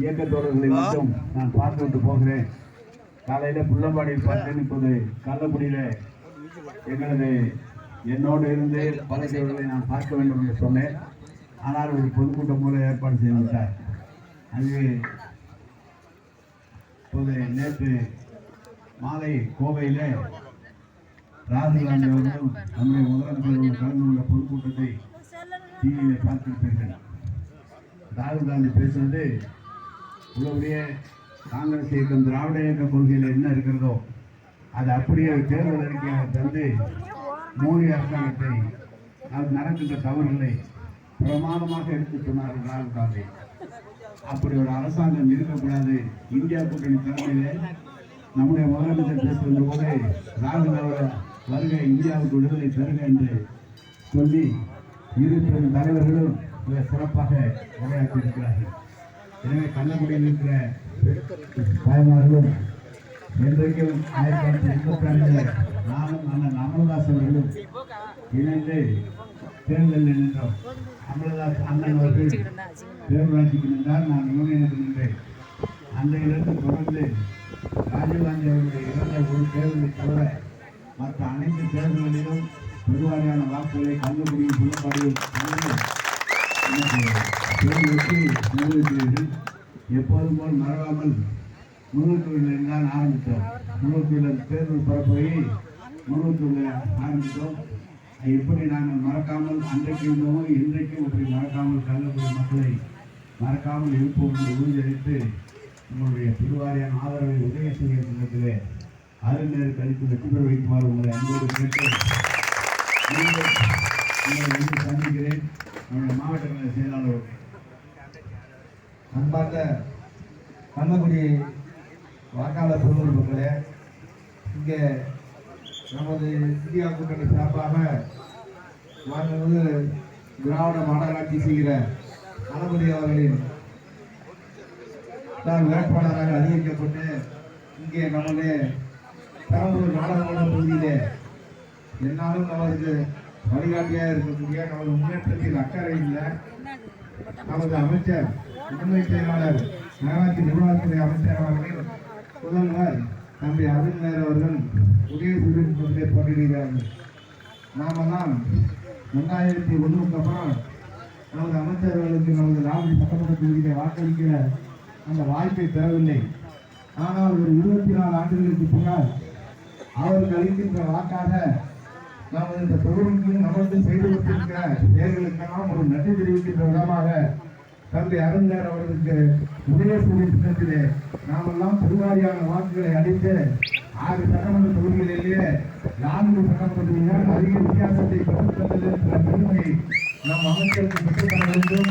இயக்கத்தோழர்களை மட்டும் நான் பார்த்து விட்டு போகிறேன். காலையில புள்ளம்பாடியில் பார்த்தேன் இப்போது கள்ளக்குடியில எங்களது என்னோடு இருந்து பலசேவர்களை நான் பார்க்க வேண்டும் என்று சொன்னேன். ஆனால் ஒரு பொதுக்கூட்டம் மூலம் ஏற்பாடு செய்து விட்டார். அது இப்போது நேற்று மாலை கோவையிலே ராகுல் காந்தி அவர்களும் நம்முடைய முதலமைச்சர் கலந்து கொண்ட பொதுக்கூட்டத்தை டிவியில் பார்த்திருப்பீர்கள். ராகுல் காந்தி பேசுனது உள்ளபடியே காங்கிரஸ் இயக்கம் திராவிட இயக்க கொள்கையில் என்ன இருக்கிறதோ அது அப்படியே தேர்தல் அறிக்கையாக தந்து மோடி அரசாங்கத்தை அது நடக்கின்ற தவறுகளை பிரமாதமாக எடுத்து சொன்னார்கள் ராகுல் காந்தி. அப்படி ஒரு அரசாங்கம் இருக்கக்கூடாது. இந்தியா கூட்டணி தலைமையிலே நம்முடைய முதலமைச்சர் பேசுகின்ற போது ராகுல் அவர் வருகை இந்தியாவுக்கு விடுதலை தருக என்று சொல்லி இரு பெரும் தலைவர்களும் மிக சிறப்பாக உரையாற்றியிருக்கிறார்கள். எனவே கள்ளக்குடியில் இருக்கிற தாய்மார்களும் என்றைக்கும் ஆயிரத்தி தொள்ளாயிரத்தி எண்பத்தி ஆறில் நானும் அண்ணன் அமல்தாஸ் அவர்களும் இணைந்து தேர்தலில் நின்றோம். அமல்தாஸ் அண்ணன் அவர்கள் பேரூராட்சிக்கு நின்றால் நான் யூனியனுக்கு நின்றேன். அன்றையிலிருந்து தொடர்ந்து ராஜீவ்காந்தி அவருடைய இறந்த ஒரு தேர்தலை தவிர மற்ற அனைத்து தேர்தல்களிலும் பெருவாரியான வாக்குகளை கண்டுபிடிக்கும் புள்ளப்பாடியில் எப்போதும் போல் மறவாமல் முன்னூற்றூரில் தான் ஆரம்பித்தோம் முன்னூற்றூரில் தேர்தல் பரப்புரையை முன்னூற்றூரில் ஆரம்பித்தோம் எப்படி நாங்கள் மறக்காமல் அன்றைக்கு இருந்தோமோ இன்றைக்கும் அப்படி மறக்காமல் கள்ளக்குடி மக்களை மறக்காமல் இருப்போம் என்று உறுதியளித்து உங்களுடைய திருவாரியான ஆதரவை உதய செய்ய சங்கத்திலே அருநேர் கழித்து வெற்றி பெற வைக்குமாறு உங்களை அன்போடு கேட்டு சந்திக்கிறேன் செயலாளர் அன்பார்ந்த கண்ணகுடி வாக்காளர் பொதுமக்களே இங்கே நமது இந்தியா கூட்டணி சார்பாக மாண்புமிகு திராவிட மாநகராட்சி செய்கிற கணபதி அவர்களின் நான் வேட்பாளராக அறிவிக்கப்பட்டு இங்கே நமது பெரம்பலூர் நாடாளுமன்ற தொகுதியிலே என்னாலும் நமக்கு வழிகாட்டியாக இருக்கக்கூடிய நமது முன்னேற்றத்தில் அக்கறை இல்லை. நமது அமைச்சர் முதன்மை செயலாளர் நகராட்சி நிர்வாகத்துறை அமைச்சர் அவர்கள் முதல்வர் தம்பி அருண்மேர் அவர்கள் உதயசூரியன் கொண்டே போட்டியிடுகிறார்கள் நாமெல்லாம் ரெண்டாயிரத்தி ஒன்றுக்கு அப்புறம் நமது அமைச்சர்களுக்கு நமது லாபி சட்டமன்ற தொகுதியை வாக்களிக்கிற அந்த வாய்ப்பை பெறவில்லை. ஆனால் ஒரு இருபத்தி நாலு ஆண்டுகளுக்கு பின்னால் அவருக்கு அளிக்கின்ற வாக்காக நாம் இந்த தொகுதிக்கும் நமது செய்து கொடுத்திருக்கிற நேர்களுக்கெல்லாம் ஒரு நன்றி தெரிவிக்கின்ற விதமாக தந்தை அருந்தார் அவர்களுக்கு உதயசூரிய திட்டத்திலே நாமெல்லாம் பெருவாரியான வாக்குகளை அளித்து ஆறு சட்டமன்ற தொகுதிகளிலேயே நான்கு சட்டமன்ற தொகுதிகள் அதிக வித்தியாசத்தை பெற்றுத் தந்தது என்ற பெருமையை நம் அமைச்சருக்கு பெற்றுத்தர வேண்டும்.